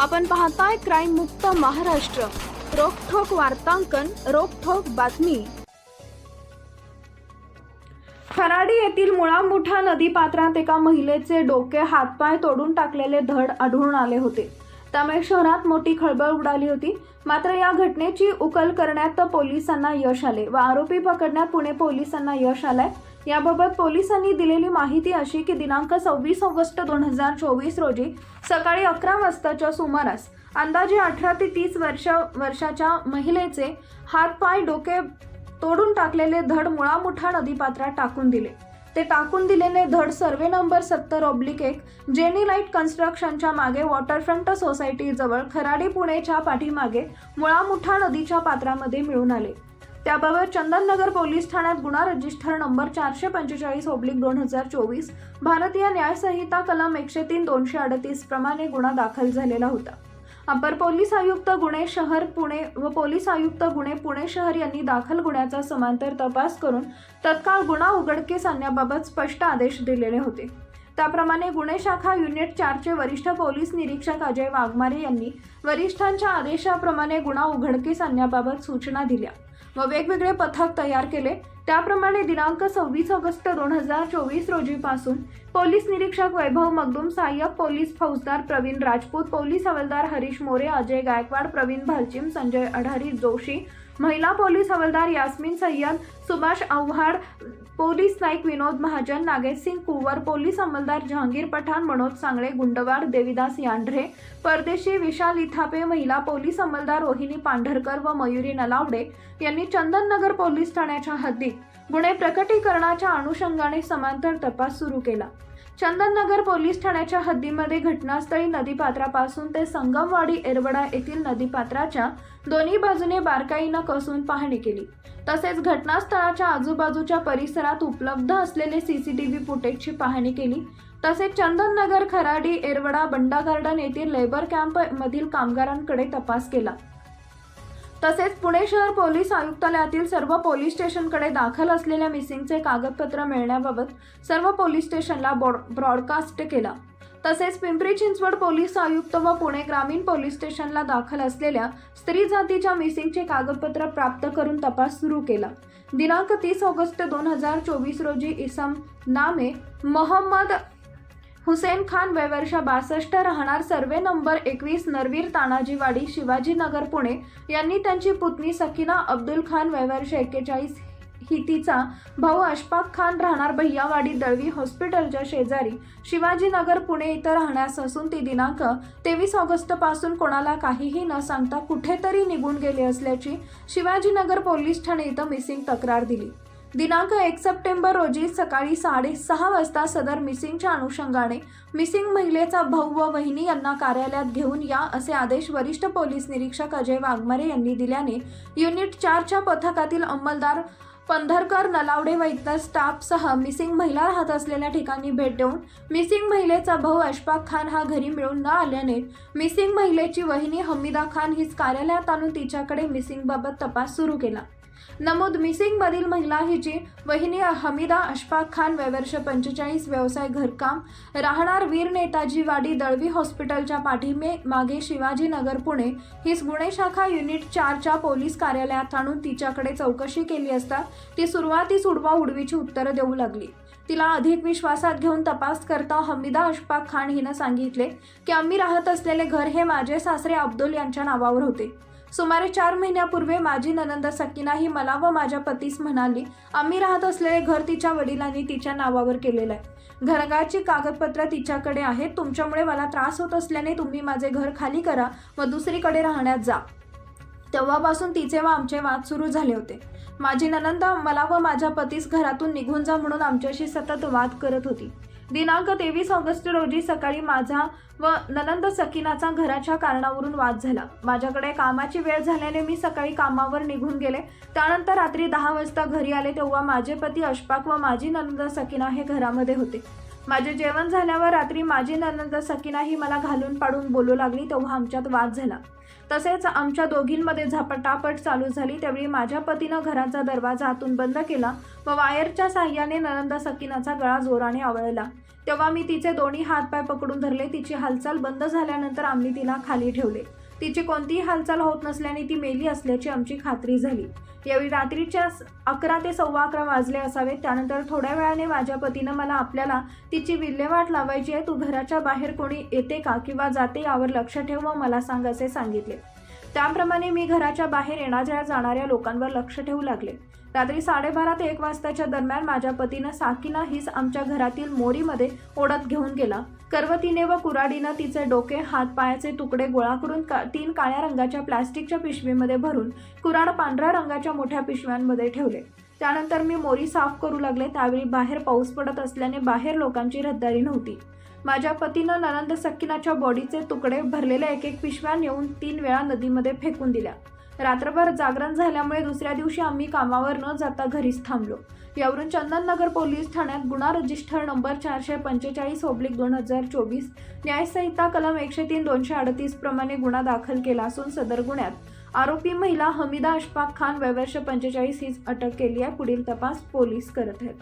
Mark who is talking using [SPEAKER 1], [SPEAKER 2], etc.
[SPEAKER 1] आपण पाहताय क्राईम मुक्त महाराष्ट्र. रोखोक वार्तांकन रोखोक बातमी. खराडी येथील मुळामुठा नदीपात्रात एका महिलेचे डोके हातपाय तोडून टाकलेले धड आढळून आले होते. त्यामुळे शहरात मोठी खळबळ उडाली होती. मात्र या घटनेची उकल करण्यात पोलिसांना यश आले व आरोपी पकडण्यात पुणे पोलिसांना यश आलंय. याबाबत पोलिसांनी दिलेली माहिती अशी की दिनांक सव्वीस ऑगस्ट दोन हजार चोवीस रोजी सकाळी अकरा वाजताच्या सुमारास अंदाजे अठरा ते तीस वर्ष वर्षाच्या महिलेचे हातपाय डोके तोडून टाकलेले धड मुळामुठा नदीपात्रात टाकून दिले. ते टाकून दिलेले धड सर्वे नंबर सत्तर ऑब्लिक एक जेनी लाइट कन्स्ट्रक्शनच्या मागे वॉटरफ्रंट सोसायटीजवळ खराडी पुणेच्या पाठीमागे मुळामुठा नदीच्या पात्रामध्ये मिळून आले. त्याबाबत चंदननगर पोलीस ठाण्यात गुन्हा रजिस्टर नंबर चारशे पंचेचाळीस ओब्लिक दोन हजार चोवीस भारतीय न्यायसंहिता कलम एकशे तीन दोनशे अडतीस प्रमाणे गुन्हा दाखल झालेला होता. अपर पोलीस आयुक्त गुणे शहर पुणे व पोलीस आयुक्त गुणे पुणे शहर यांनी दाखल गुन्ह्याचा समांतर तपास करून तत्काळ गुन्हा उघडकीस आणण्याबाबत स्पष्ट आदेश दिलेले होते. त्याप्रमाणे गुन्हे शाखा युनिट चारचे वरिष्ठ पोलीस निरीक्षक अजय वाघमारे यांनी वरिष्ठांच्या आदेशाप्रमाणे गुन्हा उघडकीस आणण्याबाबत सूचना दिल्या. व वेगवेगळे पथक तयार केले. त्याप्रमाणे दिनांक सव्वीस ऑगस्ट दोन हजार चोवीस रोजीपासून पोलीस निरीक्षक वैभव मगदुम सहाय्यक पोलीस फौजदार प्रवीण राजपूत पोलीस हवालदार हरीश मोरे अजय गायकवाड प्रवीण भालचिम संजय अढारी जोशी महिला पोलीस हवालदार यास्मिन सय्यद सुभाष आव्हाड पोलीस नाईक विनोद महाजन नागेशसिंग कुवर पोलीस अंमलदार जहांगीर पठाण मनोज सांगळे गुंडवाड देविदास यांढरे परदेशी विशाल इथापे महिला पोलीस अंमलदार रोहिणी पांढरकर व मयुरी नलावडे यांनी चंदननगर पोलीस ठाण्याच्या हद्दीत गुन्हे प्रकटीकरणाच्या अनुषंगाने समांतर तपास सुरू केला. चंदननगर पोलीस ठाण्याच्या हद्दीमध्ये घटनास्थळी नदीपात्रापासून ते संगमवाडी एरवडा येथील नदीपात्राच्या दोन्ही बाजूने बारकाईनं कसून पाहणी केली. तसेच घटनास्थळाच्या आजूबाजूच्या परिसरात उपलब्ध असलेले सीसीटीव्ही फुटेजची पाहणी केली. तसेच चंदननगर खराडी एरवडा बंडा गार्डन येथील लेबर कॅम्प मधील कामगारांकडे तपास केला. तसेच पुणे शहर पोलीस आयुक्तालयातील सर्व पोलीस स्टेशनकडे दाखल असलेल्या मिसिंगचे कागदपत्र मिळण्याबाबत सर्व पोलीस स्टेशनला बॉड- ब्रॉडकास्ट केला. तसेच पिंपरी चिंचवड पोलीस आयुक्त व पुणे ग्रामीण पोलीस स्टेशनला दाखल असलेल्या स्त्री जातीच्या मिसिंगचे कागदपत्र प्राप्त करून तपास सुरू केला. दिनांक तीस ऑगस्ट दोन हजार चोवीस रोजी इसम नामे मोहम्मद हुसेन खान वयवर्ष बासष्ट राहणार सर्वे नंबर एकवीस नरवीर तानाजीवाडी शिवाजीनगर पुणे यांनी त्यांची पुतणी सकिना अब्दुल खान वयवर्ष एक्केचाळीस ही तिचा भाऊ अशफाक खान राहणार भैयावाडी दळवी हॉस्पिटलच्या शेजारी. शिवाजीनगर पुणे इथं राहण्यास असून ती दिनांक तेवीस ऑगस्टपासून कोणाला काहीही न सांगता कुठेतरी निघून गेले असल्याची शिवाजीनगर पोलीस ठाणे इथं मिसिंग तक्रार दिली. दिनांक एक सप्टेंबर रोजी सकाळी साडेसहा वाजता सदर मिसिंगच्या अनुषंगाने मिसिंग महिलेचा भाऊ व वहिनी यांना कार्यालयात घेऊन या असे आदेश वरिष्ठ पोलीस निरीक्षक अजय वाघमारे यांनी दिल्याने युनिट चारच्या पथकातील अंमलदार पंधरकर नलावडे व इतर स्टाफसह मिसिंग महिला राहत असलेल्या ठिकाणी भेट देऊन मिसिंग महिलेचा भाऊ अशफाक खान हा घरी मिळून न आल्याने मिसिंग महिलेची वहिनी हमीदा खान हीच कार्यालयात आणून तिच्याकडे मिसिंगबाबत तपास सुरू केला. नमूद मिसिंग मधील महिला हिची वहिनी हमीदा अशफाक खान वयवर्ष पंचेचाळीस व्यवसाय घरकाम राहणार वीर नेताजी वाडी दळवी हॉस्पिटलच्या पाठीमे मागे शिवाजीनगर पुणे. हीच गुन्हे शाखा युनिट चारच्या पोलीस कार्यालयात आणून तिच्याकडे चौकशी केली असता ती सुरुवातीस उडवा उडवीची उत्तरं देऊ लागली. तिला अधिक विश्वासात घेऊन तपास करता हमीदा अशफाक खान हिनं सांगितले की आम्ही राहत असलेले घर हे माझे सासरे अब्दुल यांच्या नावावर होते. सुमारे चार महिन्यापूर्वी माझी ननंद सकिना ही मला व माझ्या पतीस म्हणाली आम्ही राहत असलेले घर तिच्या वडिलांनी तिच्या नावावर केलेलं आहे. घरगाची कागदपत्र तिच्याकडे आहेत. तुमच्यामुळे मला त्रास होत असल्याने तुम्ही माझे घर खाली करा व दुसरीकडे राहण्यात जा. तेव्हापासून तिचे व आमचे वाद सुरू झाले होते. माझी ननंद मला व माझ्या पतीस घरातून निघून जा म्हणून आमच्याशी सतत वाद करत होती. दिनांक तेवीस ऑगस्ट रोजी सकाळी माझा व ननंद सकिनाचा घराच्या कारणावरून वाद झाला. माझ्याकडे कामाची वेळ झाल्याने मी सकाळी कामावर निघून गेले. त्यानंतर रात्री दहा वाजता घरी आले तेव्हा माझे पती अशफाक व माझी ननंद सकिना हे घरामध्ये होते. माझे जेवण झाल्यावर रात्री माझी ननंद सकिनाही मला घालून पाडून बोलू लागली तेव्हा आमच्यात वाद झाला. तसेच आमच्या दोघींमध्ये झपाटापट चालू झाली त्यावेळी माझ्या पतीनं घराचा दरवाजा आतून बंद केला व वायरच्या साह्याने ननंद सकिनाचा गळा जोराने आवळला. तेव्हा मी तिचे दोन्ही हातपाय पकडून धरले तिची हालचाल बंद झाल्यानंतर आम्ही तिला खाली ठेवले. तिची कोणतीही हालचाल होत नसल्याने ती मेली असल्याची आमची खात्री झाली. यावेळी रात्रीच्या अकरा ते सव्वा अकरा वाजले असावेत. त्यानंतर थोड्या वेळाने माझ्या पतीनं मला आपल्याला तिची विल्हेवाट लावायची आहे. तू घराच्या बाहेर कोणी येते का किंवा जाते यावर लक्ष ठेव व मला सांग असे सांगितले. त्याप्रमाणे मी घराच्या बाहेर येणाऱ्या जाणाऱ्या लोकांवर लक्ष ठेवू लागले. रात्री साडेबारा ते एक वाजताच्या दरम्यान माझ्या पतीनं साकीना हीच आमच्या घरातील मोरीमध्ये ओढत घेऊन गेला. करवतीने व कुराडीनं तिचे डोके हात पायाचे तुकडे गोळा करून का तीन काळ्या रंगाच्या प्लॅस्टिकच्या पिशवीमध्ये भरून कुराड पांढऱ्या रंगाच्या मोठ्या पिशव्यांमध्ये ठेवले. त्यानंतर मी मोरी साफ करू लागले. त्यावेळी बाहेर पाऊस पडत असल्याने बाहेर लोकांची रद्दारी नव्हती. माझ्या पतीनं ननंद सक्किनाच्या बॉडीचे तुकडे भरलेल्या एक एक पिशव्या नेऊन तीन वेळा नदीमध्ये फेकून दिल्या. रात्रभर जागरण झाल्यामुळे दुसऱ्या दिवशी आम्ही कामावर न जाता घरीच थांबलो. यावरून चंदननगर पोलीस ठाण्यात गुन्हा रजिस्टर नंबर चारशे पंचेचाळीस ओब्लिक दोन हजार चोवीस न्यायसंहिता कलम एकशे तीन दोनशे अडतीस प्रमाणे गुन्हा दाखल केला असून सदर गुन्ह्यात आरोपी महिला हमीदा अशफाक खान वयवर्ष पंचेचाळीस हीच अटक केली आहे पुढील तपास पोलीस करत आहेत.